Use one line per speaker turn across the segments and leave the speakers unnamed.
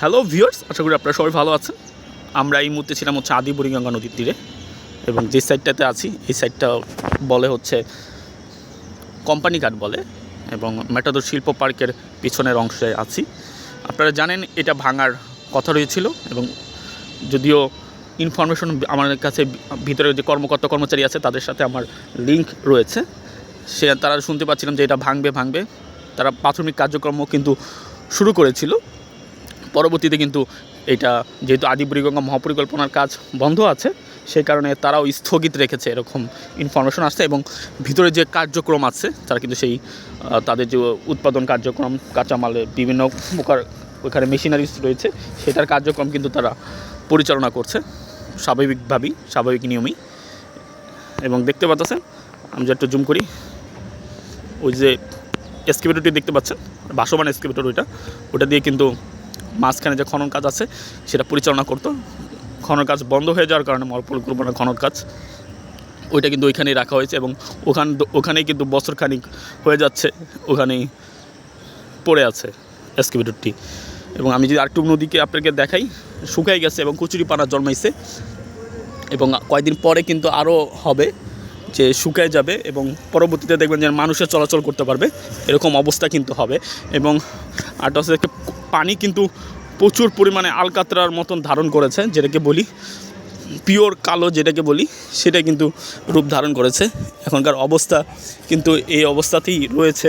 Hello viewers আশা করি আপনারা সবাই ভালো আছেন। আমরা এই মুহূর্তে ছিলাম হচ্ছে আদি বুড়িগঙ্গা নদীর তীরে এবং যে সাইডটাতে আছি, এই সাইডটা বলে হচ্ছে কোম্পানি ঘাট বলে এবং মেটাদোর শিল্প পার্কের পিছনের অংশে আছি। আপনারা জানেন, এটা ভাঙার কথা রয়েছিল এবং যদিও ইনফরমেশন আমার কাছে ভিতরে যে কর্মকর্তা কর্মচারী আছে, তাদের সাথে আমার লিঙ্ক রয়েছে। সে, তারা শুনতে পাচ্ছিলাম যে এটা ভাঙবে ভাঙবে। তারা প্রাথমিক কার্যক্রম কিন্তু শুরু করেছিল। পরবর্তীতে কিন্তু এটা যেহেতু আদি বুড়িগঙ্গা মহাপরিকল্পনার কাজ বন্ধ আছে, সেই কারণে তারাও স্থগিত রেখেছে এরকম ইনফরমেশন আসছে এবং ভিতরে যে কার্যক্রম আছে, তারা কিন্তু সেই তাদের যে উৎপাদন কার্যক্রম কাঁচামালের বিভিন্ন প্রকার ওখানে মেশিনারিজ রয়েছে, সেটার কার্যক্রম কিন্তু তারা পরিচালনা করছে, স্বাভাবিকভাবেই, স্বাভাবিক নিয়মেই। এবং দেখতে পাচ্ছেন, আমি যে একটু জুম করি, ওই যে এক্সকেভেটরটি দেখতে পাচ্ছেন, বাসমান এক্সকেভেটর ওইটা, ওটা দিয়ে কিন্তু মাঝখানে যে খনন কাজ আছে, সেটা পরিচালনা করতো। খনন কাজ বন্ধ হয়ে যাওয়ার কারণে মরপরিকল্পনা খনন কাজ, ওইটা কিন্তু ওইখানেই রাখা হয়েছে এবং ওখান, ওখানেই কিন্তু বছরখানিক হয়ে যাচ্ছে, ওখানেই পড়ে আছে এক্সকেভেটরটি এবং আমি যদি আরেকটু নদীকে আপনাকে দেখাই শুকাই গেছে এবং কচুরি পানা জন্মাইছে। এবং কয়েকদিন পরে কিন্তু আরও হবে যে শুকায় যাবে এবং পরবর্তীতে দেখবেন যে মানুষের চলাচল করতে পারবে, এরকম অবস্থা কিন্তু হবে। এবং হচ্ছে একটা পানি কিন্তু প্রচুর পরিমাণে আলকাতরার মতন ধারণ করেছে, যেটাকে বলি পিওর কালো যেটাকে বলি সেটা কিন্তু রূপ ধারণ করেছে। এখনকার অবস্থা কিন্তু এই অবস্থাতেই রয়েছে।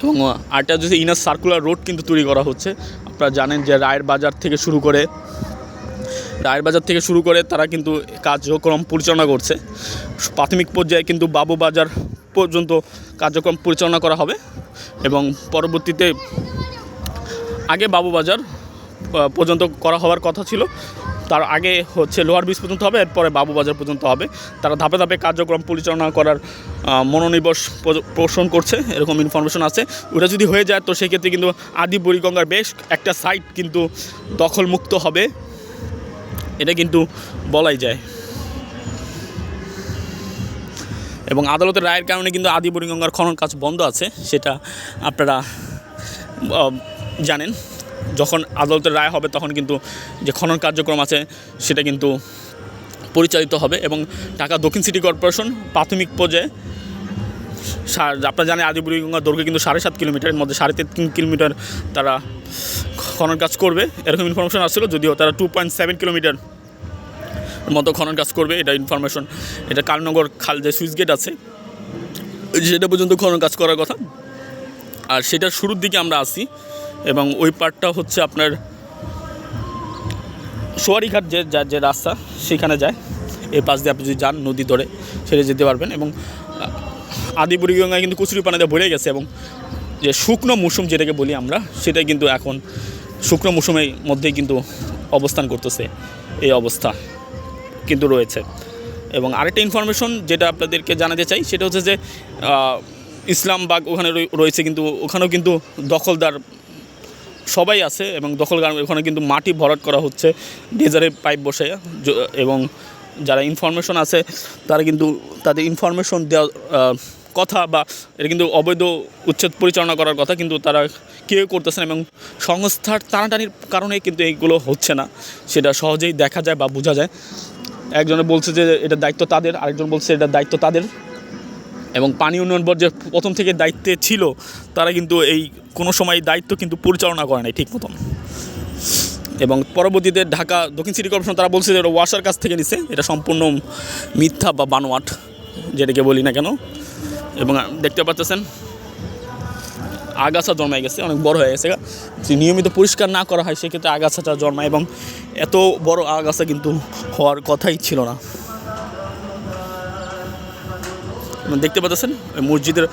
এবং আরটা যদি ইনার সার্কুলার রোড কিন্তু তৈরি করা হচ্ছে। আপনারা জানেন যে রায়ের বাজার থেকে শুরু করে, রায়ের বাজার থেকে শুরু করে তারা কিন্তু কার্যক্রম পরিচালনা করছে। প্রাথমিক পর্যায়ে কিন্তু বাবু বাজার পর্যন্ত কার্যক্রম পরিচালনা করা হবে। এবং পরবর্তীতে আগে বাবু বাজার পর্যন্ত করা হওয়ার কথা ছিল। তার আগে হচ্ছে লোহার ব্রিজ পর্যন্ত হবে, এরপরে বাবু বাজার পর্যন্ত হবে। তারা ধাপে ধাপে কার্যক্রম পরিচালনা করার মনোনিবেশ পোষণ করছে, এরকম ইনফরমেশন আছে। ওটা যদি হয়ে যায়, তো সেক্ষেত্রে কিন্তু আদি বুড়িগঙ্গার বেশ একটা সাইট কিন্তু দখলমুক্ত হবে। এটা কিন্তু বলাই যায়। এবং আদালতের রায়ের কারণে কিন্তু আদি বুড়িগঙ্গার খনন কাজ বন্ধ আছে, সেটা আপনারা জানেন, যখন আদালতের রায় হবে তখন কিন্তু যে খনন কার্যক্রম আছে সেটা কিন্তু পরিচালিত হবে এবং ঢাকা দক্ষিণ সিটি কর্পোরেশন প্রাথমিক পর্যায়ে আপনারা জানেন আদি বুড়িগঙ্গা দৈর্ঘ্য কিন্তু সাড়ে সাত কিলোমিটারের মধ্যে, সাড়ে তিন কিলোমিটার তারা খনন কাজ করবে। এরকম ইনফরমেশন আসছিল, যদিও তারা টু পয়েন্ট সেভেন কিলোমিটার মতো খনন কাজ করবে, এটা ইনফরমেশন এটা কালনগর খাল যে সুইচ গেট আছে, সেটা পর্যন্ত খনন কাজ করার কথা। আর সেটার শুরুর দিকে আমরা আসি এবং ওই পার্টটা হচ্ছে আপনার সোয়ারিঘাট যে যা- যে রাস্তা, সেখানে যায়। এই পাশ দিয়ে আপনি যদি যান নদী ধরে, সেটা যেতে পারবেন এবং আদি বুড়িগঙ্গায় কিন্তু কচুরি পানিতে ভরে গেছে এবং যে শুকনো মৌসুম যেটাকে বলি আমরা, সেটাই কিন্তু এখন শুকনো মৌসুমের মধ্যেই কিন্তু অবস্থান করতেছে, এই অবস্থা কিন্তু রয়েছে। এবং আরেকটা ইনফরমেশন যেটা আপনাদেরকে জানাতে চাই, সেটা হচ্ছে যে ইসলামবাগ ওখানে রয়ে- রয়েছে কিন্তু, ওখানেও কিন্তু দখলদার সবাই আছে এবং দখলদার ওখানে কিন্তু মাটি ভরাট করা হচ্ছে ডেজারে পাইপ বসে এবং যারা ইনফরমেশন আছে তারা কিন্তু তাদের ইনফরমেশন দেওয়ার আহ, কথা বা এটা কিন্তু অবৈধ উচ্ছেদ পরিচালনা করার কথা কিন্তু তারা কেউ করতেছে না এবং সংস্থার টানাটানির কারণে কিন্তু এইগুলো হচ্ছে না। সেটা সহজেই দেখা যায় বা বোঝা যায়। একজনে বলছে যে এটা দায়িত্ব তাদের আরেকজন বলছে এটা দায়িত্ব তাদের। এবং পানি উন্নয়ন বোর্ড যে প্রথম থেকে দায়িত্বে ছিল, তারা কিন্তু এই কোনো সময় দায়িত্ব কিন্তু পরিচালনা করে নাই ঠিক মতন। এবং পরবর্তীতে ঢাকা দক্ষিণ সিটি কর্পোরেশন তারা বলছে যে এটা ওয়াসার কাছ থেকে নিছে, এটা সম্পূর্ণ মিথ্যা বা বানোয়াট, যেটাকে বলি না কেন। এবং দেখতে পাচ্ছেন, আগাছা জন্মায় গেছে, অনেক বড় হয়ে গেছে নিয়মিত পরিষ্কার না করা হয়, সেক্ষেত্রে আগাছাটা জন্মায় এবং এত বড় আগাছা কিন্তু হওয়ার কথাই ছিল না। দেখতে পাচ্ছেন, ওই মসজিদের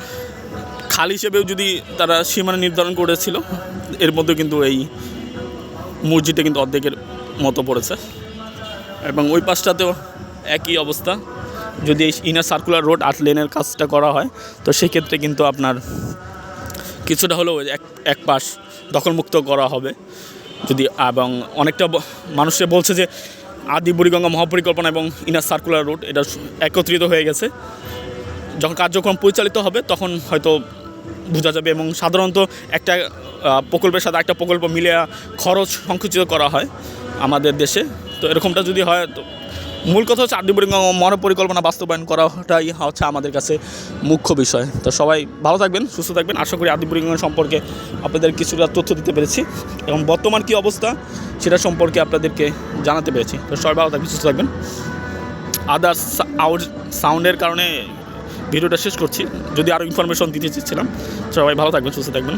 খাল হিসেবেও যদি তারা সীমানা নির্ধারণ করেছিল, এর মধ্যে কিন্তু এই মসজিদটা কিন্তু অর্ধেকের মতো পড়েছে। এবং ওই পাশটাতেও একই অবস্থা, যদি এই ইনার সার্কুলার রোড আট লেনের কাজটা করা হয়, তো সেক্ষেত্রে কিন্তু আপনার কিছুটা হলেও এক এক পাশ দখলমুক্ত করা হবে। যদি, এবং অনেকটা মানুষে বলছে যে আদি বুড়িগঙ্গা মহাপরিকল্পনা এবং ইনার সার্কুলার রোড এটা একত্রিত হয়ে গেছে। যখন কার্যক্রম পরিচালিত হবে, তখন হয়তো বোঝা যাবে এবং সাধারণত একটা প্রকল্পের সাথে একটা প্রকল্প মিলে খরচ সংকুচিত করা হয় আমাদের দেশে। তো এরকমটা যদি হয়, তো মূল কথা হচ্ছে আদি বুড়িগঙ্গা মহাপরিকল্পনা বাস্তবায়ন করাটাই হচ্ছে আমাদের কাছে মুখ্য বিষয়। তো সবাই ভালো থাকবেন, সুস্থ থাকবেন। আশা করি বুড়িগঙ্গা সম্পর্কে আপনাদের কিছুটা তথ্য দিতে পেরেছি এবং বর্তমান কী অবস্থা সেটা সম্পর্কে আপনাদেরকে জানাতে পেরেছি। তো সবাই ভালো থাকবেন, সুস্থ থাকবেন। আদার্স আউট সাউন্ডের কারণে ভিডিওটা শেষ করছি। যদি আরও ইনফরমেশন দিতে চেয়েছিলাম সবাই ভালো থাকবেন সুস্থ থাকবেন।